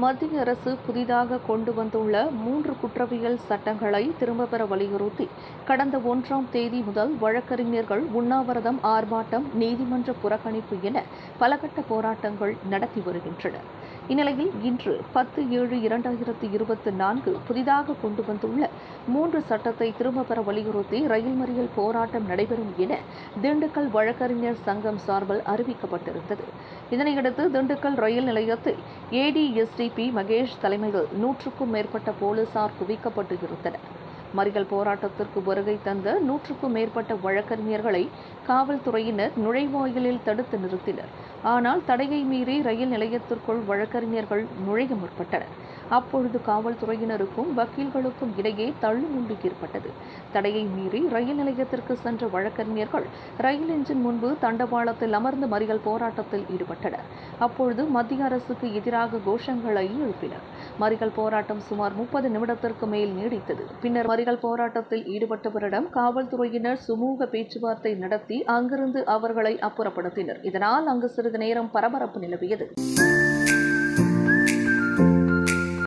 மத்திய அரசு புதிதாக கொண்டு வந்துள்ள மூன்று குற்றவியல் சட்டங்களை திரும்பப் பெற வலியுறுத்தி கடந்த ஒன்றாம் தேதி முதல் வழக்கறிஞர்கள் உண்ணாவிரதம் ஆர்ப்பாட்டம் நீதிமன்ற புறக்கணிப்பு என பலகட்ட போராட்டங்கள் நடத்தி வருகின்றனர். இந்நிலையில் இன்று பத்து ஏழு இரண்டாயிரத்தி இருபத்தி நான்கு புதிதாக கொண்டு வந்துள்ள மூன்று சட்டத்தை திரும்பப் பெற வலியுறுத்தி ரயில் மறியல் போராட்டம் நடைபெறும் என திண்டுக்கல் வழக்கறிஞர் சங்கம் சார்பில் அறிவிக்கப்பட்டிருந்தது. இதனையடுத்து திண்டுக்கல் ரயில் நிலையத்தில் ஏடிஎஸ்டிபி மகேஷ் தலைமையில் நூற்றுக்கும் மேற்பட்ட போலீசார் குவிக்கப்பட்டு இருந்தனர். மறியல் போராட்டத்திற்கு வருகை தந்த நூற்றுக்கும் மேற்பட்ட வழக்கறிஞர்களை காவல்துறையினர் நுழைவாயிலில் தடுத்து நிறுத்தினர். ஆனால் தடையை மீறி ரயில் நிலையத்திற்குள் வழக்கறிஞர்கள் நுழைய முற்பட்டனர். அப்பொழுது காவல்துறையினருக்கும் வக்கீல்களுக்கும் இடையே தள்ளுமுள்ளு ஏற்பட்டது. தடையை மீறி ரயில் நிலையத்திற்கு சென்ற வழக்கறிஞர்கள் ரயில் என்ஜின் முன்பு தண்டவாளத்தில் அமர்ந்து மறியல் போராட்டத்தில் ஈடுபட்டனர். அப்பொழுது மத்திய அரசுக்கு எதிராக கோஷங்களை எழுப்பினர். மறியல் போராட்டம் சுமார் முப்பது நிமிடத்திற்கு மேல் நீடித்தது. பின்னர் மறியல் போராட்டத்தில் ஈடுபட்டவரிடம் காவல்துறையினர் சுமூக பேச்சுவார்த்தை நடத்தி அங்கிருந்து அவர்களை அப்புறப்படுத்தினர். இதனால் அங்கு சிறிது நேரம் பரபரப்பு நிலவியது.